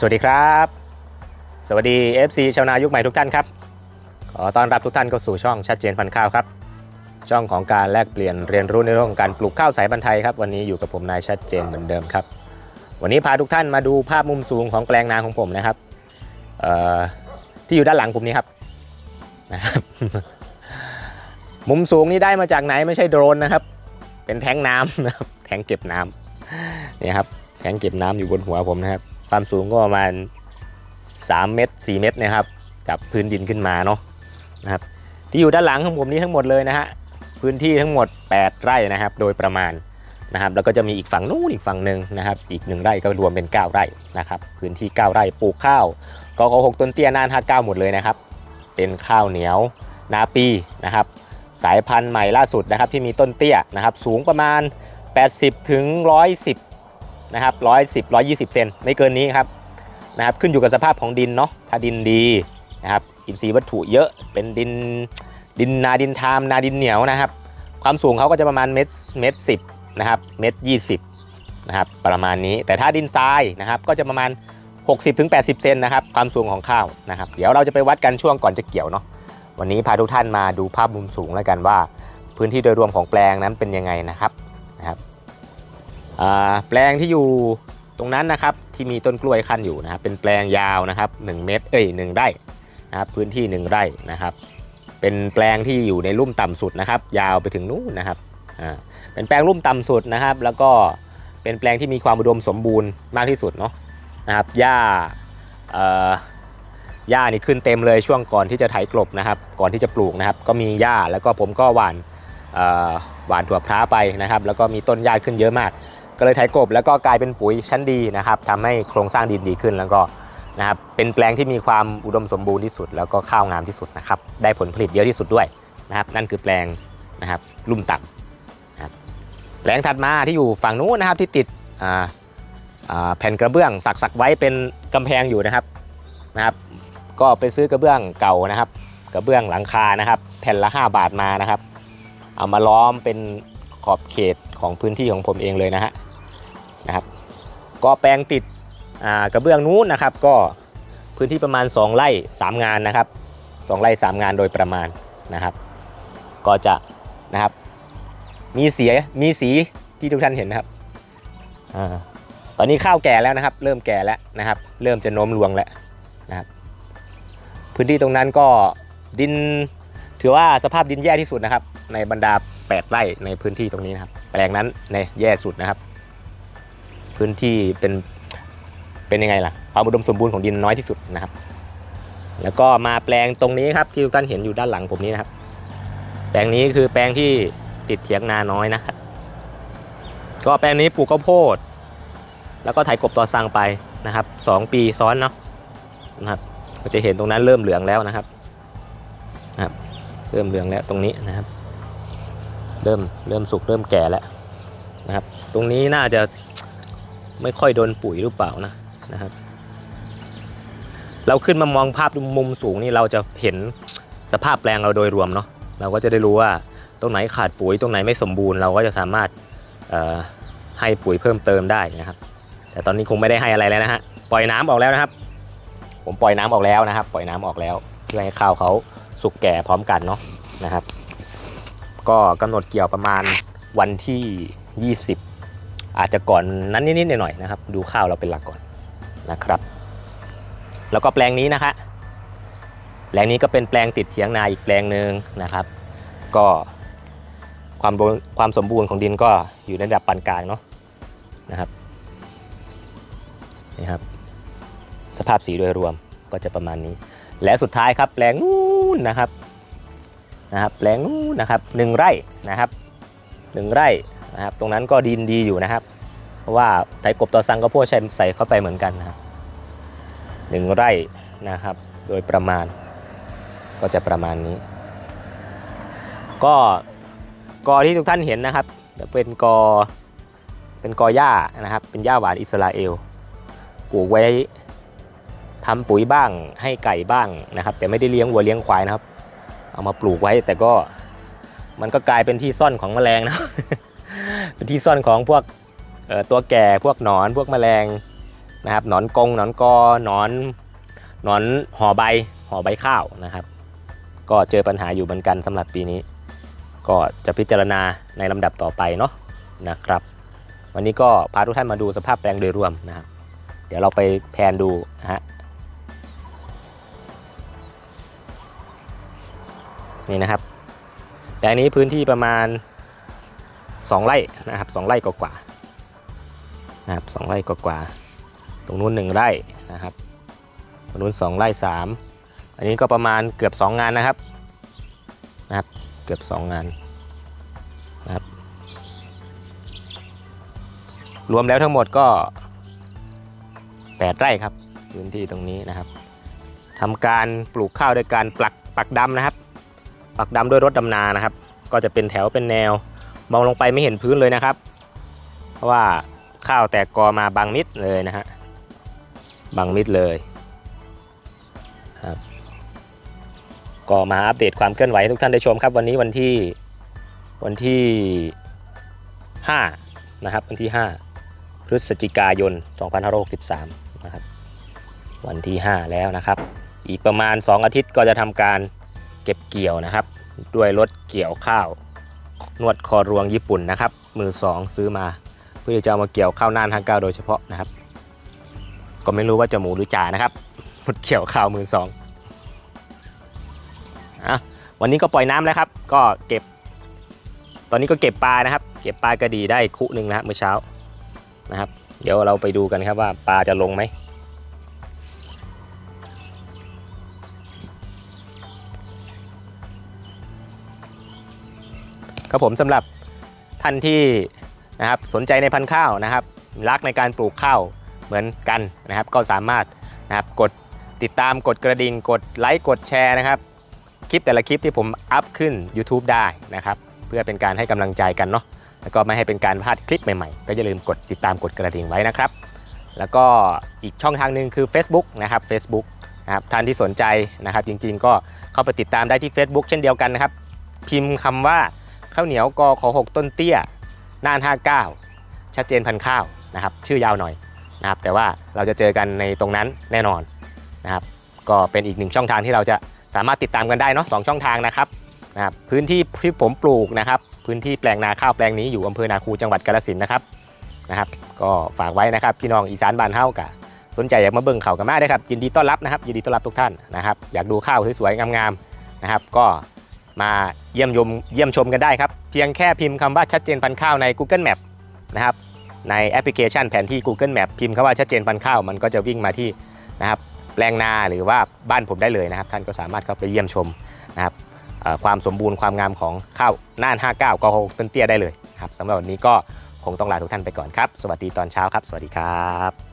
สวัสดีครับ สวัสดี FC ชาวนายุคใหม่ทุกท่านครับ ขอต้อนรับทุกท่านเข้าสู่ช่องชัดเจนพันข้าวครับ ช่องของการแลกเปลี่ยนเรียนรู้ในเรื่องของการปลูกข้าวสายพันธุ์ไทยครับ วันนี้อยู่กับผมนายชัดเจนเหมือนเดิมครับ วันนี้พาทุกท่านมาดูภาพมุมสูงของแปลงนาของผมนะครับที่อยู่ด้านหลังผมนี้ครับนะครับมุมสูงนี่ได้มาจากไหนไม่ใช่โดรนนะครับ เป็นแทงน้ำนะครับแทงเก็บน้ำนี่ครับแทงเก็บน้ำอยู่บนหัวผมนะครับ ความสูงก็ประมาณ 3 เมตร 4 เมตรนะครับจากพื้นดินขึ้นมาเนาะนะครับที่อยู่ด้านหลังของผมนี้ทั้งหมดเลยนะฮะพื้นที่ทั้งหมด 8 ไร่นะครับ โดยประมาณนะครับ แล้วก็จะมีอีกฝั่งนู้นอีกฝั่งหนึ่งนะครับ อีกหนึ่งไร่ก็รวมเป็น 9 ไร่นะครับ พื้นที่ 9 ไร่ปลูกข้าวกกหกต้นเตี้ยน่าน59หมดเลยนะครับ เป็นข้าวเหนียวนาปีนะครับ สายพันธุ์ใหม่ล่าสุดนะครับที่มีต้นเตี้ยนะครับ สูงประมาณ 80ถึง110 นะครับ110 120เซนไม่เกินนี้ครับนะครับ ขึ้นอยู่กับสภาพของดินเนาะถ้าดินดีนะครับอินทรีย์วัตถุเยอะเป็นดินดินนาดินทามนาดินเหนียวนะครับ ความสูงเขาก็จะประมาณเมตรเมตรสินะครับเมตรยี่สิบนะครับประมาณนี้แต่ถ้าดินทรายนะครับก็จะประมาณ 60-80ถึง80 เซนนะครับความสูงของข้าวนะครับ เดี๋ยวเราจะไปวัดกันช่วงก่อนจะเกี่ยวเนาะวันนี้พาทุกท่านมาดูภาพมุมสูงแล้วกันว่า พื้นที่โดยรวมของแปลงนั้นเป็นยังไงนะครับนะครับ แปลงที่อยู่ตรงนั้นนะครับที่มีต้นกล้วยขั้นอยู่นะครับเป็นแปลงยาวนะครับ1เมตรเอ้ย1ไร่นะครับพื้นที่ 1 ไร่นะครับ เป็นแปลงที่อยู่ในลุ่มต่ำสุดนะครับ ยาวไปถึงนู่นนะครับอ่าเป็นแปลงลุ่มต่ำสุดนะครับ แล้วก็เป็นแปลงที่มีความอุดมสมบูรณ์มากที่สุดเนาะนะครับหญ้าเอ่อหญ้านี่ขึ้นเต็มเลยช่วงก่อนที่จะไถกลบนะครับ ก่อนที่จะปลูกนะครับ ก็มีหญ้าแล้วก็ผมก็หว่านเอ่อหว่านถั่วพร้าไปนะครับ แล้วก็มีต้นหญ้าขึ้นเยอะมาก ก็เลยไถกบแล้วก็กลายเป็นปุ๋ยชั้นดีนะครับทำให้โครงสร้างดินดีขึ้นแล้วก็นะครับเป็นแปลงที่มีความอุดมสมบูรณ์ที่สุด แล้วก็ข้าวงามที่สุดนะครับได้ผลผลิตเยอะที่สุดด้วยนะครับ นั่นคือแปลงนะครับลุ่มต่ำนะครับแปลงถัดมาที่อยู่ฝั่งนู้นนะครับที่ติดอ่าแผ่นกระเบื้องสักสักไว้เป็นกำแพงอยู่นะครับนะครับ ก็ไปซื้อกระเบื้องเก่านะครับ กระเบื้องหลังคานะครับ แผ่นละ 5 บาทมานะครับ เอามาล้อมเป็นขอบเขตของพื้นที่ของผมเองเลยนะฮะ นะครับก็แปลงติดกระเบื้องนู้นนะครับ ก็พื้นที่ประมาณ 2 ไร่ 3 งานนะครับ 2 ไร่ 3 งานโดยประมาณนะครับ ก็จะนะครับมีเสียมีสีที่ทุกท่านเห็นนะครับอตอนนี้ข้าวแก่แล้วนะครับ เริ่มแก่แล้วนะครับ เริ่มจะโน้มรวงแล้วนะครับ พื้นที่ตรงนั้นก็ดินถือว่าสภาพดินแย่ที่สุดนะครับ ในบรรดา 8 ไร่ในพื้นที่ตรงนี้นะครับ แปลงนั้นในแย่สุดนะครับ พื้นที่เป็นเป็นยังไงล่ะความอุดมสมบูรณ์ของดินน้อยที่สุดนะครับ แล้วก็มาแปลงตรงนี้ครับที่ทุกท่านเห็นอยู่ด้านหลังผมนี้นะครับ แปลงนี้คือแปลงที่ติดเถียงนาน้อยนะครับก็แปลงนี้ปลูกข้าวโพด แล้วก็ไถกบต่อสั่งไปนะครับสองปีซ้อนเนาะนะครับก็จะเห็นตรงนั้นเริ่มเหลืองแล้วนะครับนะครับ เริ่มเหลืองแล้วตรงนี้นะครับ เริ่มเริ่มสุกเริ่มแก่แล้วนะครับ ตรงนี้น่าจะ ไม่ค่อยโดนปุ๋ยหรือเปล่านะนะครับ เราขึ้นมามองภาพมุมสูงนี่เราจะเห็นสภาพแปลงเราโดยรวมเนาะเราก็จะได้รู้ว่าตรงไหนขาดปุ๋ยตรงไหนไม่สมบูรณ์เราก็จะสามารถให้ปุ๋ยเพิ่มเติมได้นะครับ แต่ตอนนี้คงไม่ได้ให้อะไรแล้วนะฮะปล่อยน้ำออกแล้วนะครับ ผมปล่อยน้ำออกแล้วนะครับ ปล่อยน้ำออกแล้วเพื่อให้ข้าวเขาสุกแก่พร้อมกันเนาะนะครับ ก็กำหนดเกี่ยวประมาณวันที่ 20 อาจจะก่อนนั้นนิดๆหน่อยๆนะครับ ดูข้าวเราเป็นหลักก่อนนะครับ แล้วก็แปลงนี้นะคะแปลงนี้ก็เป็นแปลงติดเถียงนาอีกแปลงหนึ่งนะครับ ก็ความความสมบูรณ์ของดินก็อยู่ในระดับปานกลางเนาะนะครับนี่ครับ สภาพสีโดยรวมก็จะประมาณนี้ และสุดท้ายครับ แปลงนู้นนะครับนะครับ แปลงนู้นนะครับหนึ่งไร่นะครับหนึ่งไร่ นะครับตรงนั้นก็ดินดีอยู่นะครับ เพราะว่าไถกบต่อสังก็พวกใช้ใส่เข้าไปเหมือนกันนะครับหนึ่งไร่นะครับ โดยประมาณก็จะประมาณนี้ ก็กอที่ทุกท่านเห็นนะครับจะเป็นกอเป็นกอหญ้านะครับ เป็นหญ้าหวานอิสราเอลปลูกไว้ทำปุ๋ยบ้างให้ไก่บ้างนะครับ แต่ไม่ได้เลี้ยงวัวเลี้ยงควายนะครับ เอามาปลูกไว้แต่ก็มันก็กลายเป็นที่ซ่อนของแมลงนะ เป็นที่ซ่อนของพวกตัวแก่พวกหนอนพวกแมลงนะครับหนอนกงหนอนกอหนอนหนอนห่อใบห่อใบข้าวนะครับ ก็เจอปัญหาอยู่เหมือนกันสำหรับปีนี้ ก็จะพิจารณาในลำดับต่อไปเนาะนะครับ วันนี้ก็พาทุกท่านมาดูสภาพแปลงโดยรวมนะครับ เดี๋ยวเราไปแพนดูนะฮะนี่นะครับแปลงนี้พื้นที่ประมาณ 2 ไร่นะครับ2ไร่กว่าๆนะครับสองไร่กว่าๆตรงนู้น 1 ไร่นะครับตรงนู้น 2 ไร่ 3 อันนี้ก็ประมาณเกือบ 2 งานนะครับนะครับเกือบ 2 งานนะครับรวมแล้วทั้งหมดก็ 8 ไร่ครับพื้นที่ตรงนี้นะครับทำการปลูกข้าวโดยการปลักปักดำนะครับ ปักดำด้วยรถดำนานะครับ ก็จะเป็นแถวเป็นแนว มองลงไปไม่เห็นพื้นเลยนะครับ เพราะว่าข้าวแตกกอมาบังมิดเลยนะฮะบังมิดเลยครับก็มาอัปเดตความเคลื่อนไหวให้ทุกท่านได้ชมครับ วันนี้วันที่วันที่5นะครับวันที่ 5 พฤศจิกายน 2563นะครับวันที่ 5 แล้วนะครับ อีกประมาณ 2 อาทิตย์ก็จะทำการเก็บเกี่ยวนะครับ ด้วยรถเกี่ยวข้าว นวดคอรวงญี่ปุ่นนะครับ มือ 2 ซื้อมา เพื่อจะเอามาเกี่ยวข้าวน่านทางเก้าโดยเฉพาะนะครับ ก็ไม่รู้ว่าจะหมูหรือจ่านะครับนวดเกี่ยวข้าวมือสองอะวันนี้ก็ปล่อยน้ำแล้วครับ ก็เก็บ ตอนนี้ก็เก็บปลานะครับ เก็บปลากระดีได้คุหนึ่งนะครับเมื่อเช้านะครับ เดี๋ยวเราไปดูกันครับว่าปลาจะลงไหม ครับผมสำหรับท่านที่นะครับสนใจในพันธุ์ข้าวนะครับ รักในการปลูกข้าวเหมือนกันนะครับ ก็สามารถนะครับกดติดตามกดกระดิ่งกดไลค์กดแชร์นะครับคลิปแต่ละคลิปที่ผมอัพขึ้น YouTube ได้นะครับ เพื่อเป็นการให้กำลังใจกันเนาะแล้วก็ไม่ให้เป็นการพลาดคลิปใหม่ๆ ก็อย่าลืมกดติดตามกดกระดิ่งไว้นะครับ แล้วก็อีกช่องทางหนึ่งคือ Facebook นะครับ Facebook นะครับท่านที่สนใจนะครับ จริงๆ ก็เข้าไปติดตามได้ที่ Facebook เช่นเดียวกันนะครับ พิมพ์คำว่า ข้าวเหนียวกอขอหกต้นเตี้ยน่าน59 ชัดเจนพันข้าวนะครับ ชื่อยาวหน่อยนะครับ แต่ว่าเราจะเจอกันในตรงนั้นแน่นอนนะครับ ก็เป็นอีกหนึ่งช่องทางที่เราจะสามารถติดตามกันได้เนาะสองช่องทางนะครับนะครับ พื้นที่ที่ผมปลูกนะครับ พื้นที่แปลงนาข้าวแปลงนี้อยู่อำเภอนาคูจังหวัดกาฬสินธุ์นะครับนะครับ ก็ฝากไว้นะครับพี่น้องอีสานบ้านเฮากะสนใจอยากมาเบิ่งเขากันมากได้ครับยินดีต้อนรับนะครับยินดีต้อนรับทุกท่านนะครับ อยากดูข้าวสวยๆงามๆนะครับ ก็ มาเยี่ยมยมเยี่ยมชมกันได้ครับ เพียงแค่พิมพ์คำว่าชัดเจนพันข้าวใน Google Map นะครับในแอปพลิเคชันแผนที่ Google Map พิมพ์คำว่าชัดเจนพันข้าวมันก็จะวิ่งมาที่นะครับแปลงนาหรือว่าบ้านผมได้เลยนะครับ ท่านก็สามารถเข้าไปเยี่ยมชมนะครับความสมบูรณ์ความงามของข้าวน่าน 59กอ6ต้นเตี้ยได้เลยครับสำหรับวันนี้ก็คงต้องลาทุกท่านไปก่อนครับ สวัสดีตอนเช้าครับ สวัสดีครับ